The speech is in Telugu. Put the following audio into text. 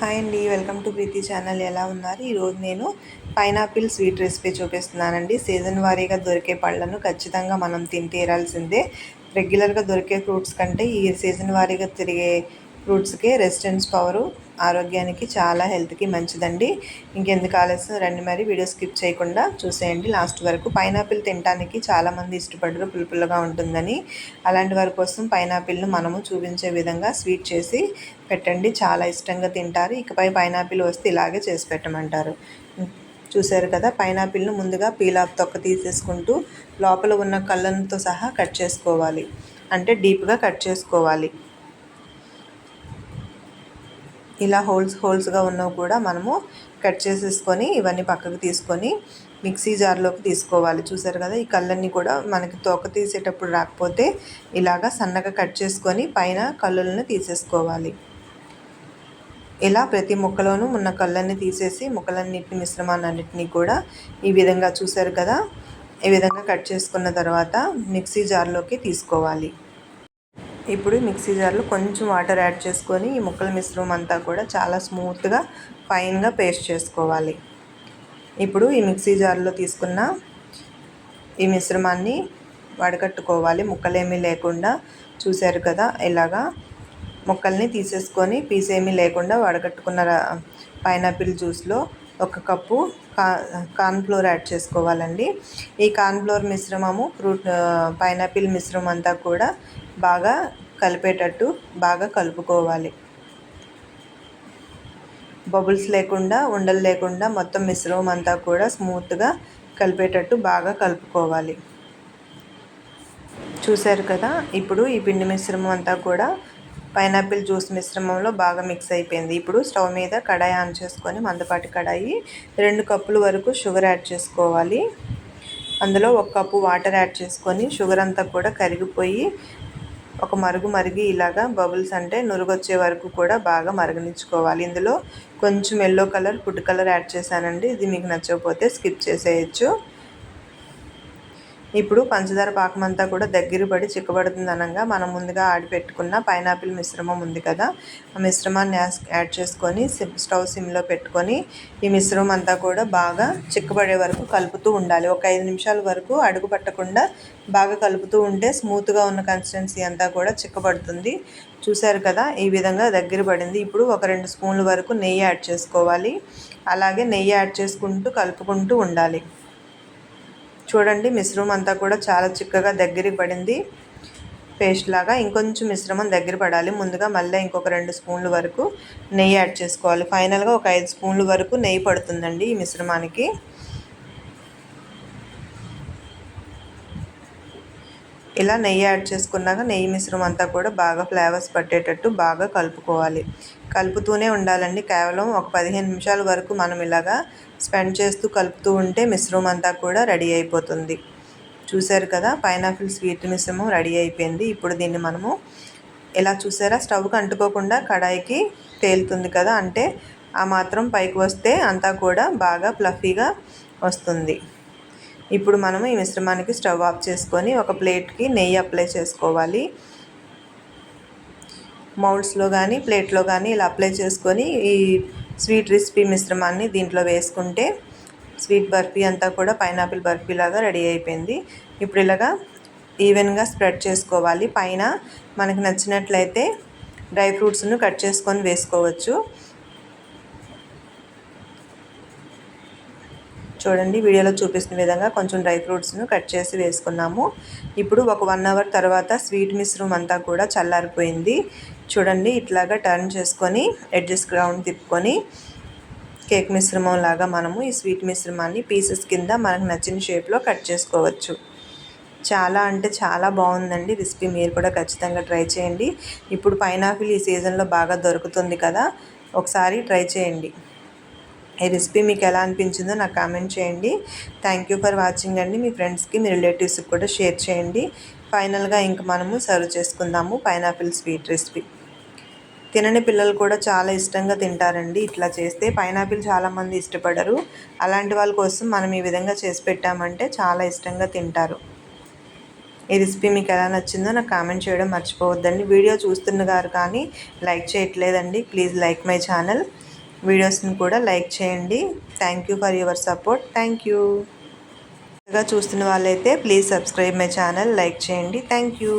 హాయ్ అండి వెల్కమ్ టు ప్రీతి ఛానల్. ఎలా ఉన్నారు? ఈరోజు నేను పైనాపిల్ స్వీట్ రెసిపీ చూపిస్తున్నానండి. సీజన్ వారీగా దొరికే పళ్ళను ఖచ్చితంగా మనం తింటేరాల్సిందే రెగ్యులర్గా దొరికే ఫ్రూట్స్ కంటే ఈ సీజన్ వారీగా తిరిగే ఫ్రూట్స్కి రెసిస్టెన్స్ పవరు ఆరోగ్యానికి చాలా హెల్త్కి మంచిదండి. ఇంకెందుకు ఆలస్యం రండి మరి వీడియో స్కిప్ చేయకుండా చూసేయండి. లాస్ట్ వరకు పైనాపిల్ తినడానికి చాలామంది ఇష్టపడరు పులుపులుగా ఉంటుందని. అలాంటి వారి కోసం పైనాపిల్ను మనము చూపించే విధంగా స్వీట్ చేసి పెట్టండి. చాలా ఇష్టంగా తింటారు. ఇకపై పైనాపిల్ వస్తే ఇలాగే చేసి పెట్టమంటారు. చూశారు కదా పైనాపిల్ను ముందుగా పీలాప్ తొక్క తీసేసుకుంటూ లోపల ఉన్న కళ్ళంతో సహా కట్ చేసుకోవాలి. అంటే డీప్గా కట్ చేసుకోవాలి. ఇలా హోల్స్ హోల్స్గా ఉన్నవి కూడా మనము కట్ చేసేసుకొని ఇవన్నీ పక్కకు తీసుకొని మిక్సీ జార్లోకి తీసుకోవాలి. చూసారు కదా ఈ కళ్ళన్నీ కూడా మనకి తోక తీసేటప్పుడు రాకపోతే ఇలాగా సన్నగా కట్ చేసుకొని పైన కళ్ళులను తీసేసుకోవాలి. ఇలా ప్రతి ముక్కలోనూ ఉన్న కళ్ళన్ని తీసేసి ముక్కలన్నిటి మిశ్రమాన్నింటినీ కూడా ఈ విధంగా చూసారు కదా ఈ విధంగా కట్ చేసుకున్న తర్వాత మిక్సీ జార్లోకి తీసుకోవాలి. ఇప్పుడు మిక్సీ జార్లో కొంచెం వాటర్ యాడ్ చేసుకొని ఈ ముక్కల మిశ్రమం అంతా కూడా చాలా స్మూత్గా ఫైన్గా పేస్ట్ చేసుకోవాలి. ఇప్పుడు ఈ మిక్సీ జార్లో తీసుకున్న ఈ మిశ్రమాన్ని వడగట్టుకోవాలి ముక్కలేమీ లేకుండా చూశారు కదా ఇలాగా ముక్కల్ని తీసేసుకొని పీసేమీ లేకుండా వడగట్టుకున్న పైనాపిల్ జ్యూస్లో ఒక కప్పు కా కార్న్ఫ్లోర్ యాడ్ చేసుకోవాలండి. ఈ కార్న్ఫ్లోర్ మిశ్రమము ఫ్రూట్ పైనాపిల్ మిశ్రమం అంతా కూడా బాగా కలిపేటట్టు బాగా కలుపుకోవాలి. బబుల్స్ లేకుండా ఉండలు లేకుండా మొత్తం మిశ్రమం అంతా కూడా స్మూత్గా కలిపేటట్టు బాగా కలుపుకోవాలి. చూశారు కదా ఇప్పుడు ఈ పిండి మిశ్రమం అంతా కూడా పైనాపిల్ జ్యూస్ మిశ్రమంలో బాగా మిక్స్ అయిపోయింది. ఇప్పుడు స్టవ్ మీద కడాయి ఆన్ చేసుకొని మందపాటి కడాయి రెండు కప్పుల వరకు షుగర్ యాడ్ చేసుకోవాలి. అందులో ఒక కప్పు వాటర్ యాడ్ చేసుకొని షుగర్ అంతా కూడా కరిగిపోయి ఒక మరుగు మరిగి ఇలాగా బబుల్స్ అంటే నురుగొచ్చే వరకు కూడా బాగా మరగనించుకోవాలి ఇందులో కొంచెం yellow colour food colour add చేశానండి. ఇది మీకు నచ్చకపోతే స్కిప్ చేసేయచ్చు. ఇప్పుడు పంచదార పాకం అంతా కూడా దగ్గర పడి చిక్కబడుతుంది అనగా మనం ముందుగా ఆడిపెట్టుకున్న పైనాపిల్ మిశ్రమం ఉంది కదా ఆ మిశ్రమాన్ని యాడ్ చేసుకొని స్టవ్ సిమ్లో పెట్టుకొని ఈ మిశ్రమం అంతా కూడా బాగా చిక్కబడే వరకు కలుపుతూ ఉండాలి. ఒక ఐదు నిమిషాల వరకు అడుగు పట్టకుండా బాగా కలుపుతూ ఉంటే స్మూత్గా ఉన్న కన్సిస్టెన్సీ అంతా కూడా చిక్కబడుతుంది. చూశారు కదా ఈ విధంగా దగ్గర పడింది. ఇప్పుడు ఒక రెండు స్పూన్ల వరకు నెయ్యి యాడ్ చేసుకోవాలి. అలాగే నెయ్యి యాడ్ చేసుకుంటూ కలుపుకుంటూ ఉండాలి. చూడండి మిశ్రమం అంతా కూడా చాలా చిక్కగా దగ్గరికి పడింది. పేస్ట్ లాగా ఇంకొంచెం మిశ్రమం దగ్గర పడాలి. ముందుగా మళ్ళీ ఇంకొక రెండు స్పూన్ల వరకు నెయ్యి యాడ్ చేసుకోవాలి. ఫైనల్గా ఒక ఐదు స్పూన్ల వరకు నెయ్యి పడుతుందండి ఈ మిశ్రమానికి. ఇలా నెయ్యి యాడ్ చేసుకున్నాక నెయ్యి మిశ్రమం అంతా కూడా బాగా ఫ్లేవర్స్ పట్టేటట్టు బాగా కలుపుకోవాలి. కలుపుతూనే ఉండాలండి. కేవలం ఒక పదిహేను నిమిషాల వరకు మనం ఇలాగా స్పెండ్ చేస్తూ కలుపుతూ ఉంటే మిశ్రమం అంతా కూడా రెడీ అయిపోతుంది. చూశారు కదా పైనాపిల్ స్వీట్ మిశ్రమం రెడీ అయిపోయింది. ఇప్పుడు దీన్ని మనము ఇలా చూసారా? స్టవ్కి అంటుకోకుండా కడాయికి తేలుతుంది కదా అంటే ఆ మాత్రం పైకి వస్తే అంతా కూడా బాగా ఫ్లఫీగా వస్తుంది. ఇప్పుడు మనము ఈ మిశ్రమానికి స్టవ్ ఆఫ్ చేసుకొని ఒక ప్లేట్కి నెయ్యి అప్లై చేసుకోవాలి. మౌల్డ్స్లో కానీ ప్లేట్లో కానీ ఇలా అప్లై చేసుకొని ఈ స్వీట్ రెసిపీ మిశ్రమాన్ని దీంట్లో వేసుకుంటే స్వీట్ బర్ఫీ అంతా కూడా పైనాపిల్ బర్ఫీ లాగా రెడీ అయిపోయింది. ఇప్పుడు ఇలాగా ఈవెన్గా స్ప్రెడ్ చేసుకోవాలి. పైన మనకు నచ్చినట్లయితే డ్రై ఫ్రూట్స్ను కట్ చేసుకొని వేసుకోవచ్చు. చూడండి వీడియోలో చూపిస్తున్న విధంగా కొంచెం డ్రై ఫ్రూట్స్ను కట్ చేసి వేసుకున్నాము. ఇప్పుడు ఒక వన్ అవర్ తర్వాత స్వీట్ మిశ్రమం అంతా కూడా చల్లారిపోయింది. చూడండి ఇట్లాగా టర్న్ చేసుకొని ఎడ్జెస్ గ్రౌండ్ తిప్పుకొని కేక్ మిశ్రమం లాగా మనము ఈ స్వీట్ మిశ్రమాన్ని పీసెస్ కింద మనకు నచ్చిన షేప్లో కట్ చేసుకోవచ్చు. చాలా అంటే చాలా బాగుందండి రెసిపీ. మీరు కూడా ఖచ్చితంగా ట్రై చేయండి. ఇప్పుడు పైనాపిల్ ఈ సీజన్లో బాగా దొరుకుతుంది కదా ఒకసారి ట్రై చేయండి. ఈ రెసిపీ మీకు ఎలా అనిపించిందో నాకు కామెంట్ చేయండి. థ్యాంక్ యూ ఫర్ వాచింగ్ అండి. మీ ఫ్రెండ్స్కి మీ రిలేటివ్స్కి కూడా షేర్ చేయండి. ఫైనల్గా ఇంక మనము సర్వ్ చేసుకుందాము పైనాపిల్ స్వీట్ రెసిపీ. తినని పిల్లలు కూడా చాలా ఇష్టంగా తింటారండి. ఇట్లా చేస్తే పైనాపిల్ చాలామంది ఇష్టపడరు. అలాంటి వాళ్ళ కోసం మనం ఈ విధంగా చేసి పెట్టామంటే చాలా ఇష్టంగా తింటారు. ఈ రెసిపీ మీకు ఎలా నచ్చిందో నాకు కామెంట్ చేయడం మర్చిపోవద్దండి. వీడియో చూస్తున్నగారు కానీ లైక్ చేయట్లేదండి. Please like my channel. వీడియోస్ని కూడా లైక్ చేయండి. Thank you for your support thank you చూస్తున్న వాళ్ళైతే please subscribe my channel like చేయండి. Thank you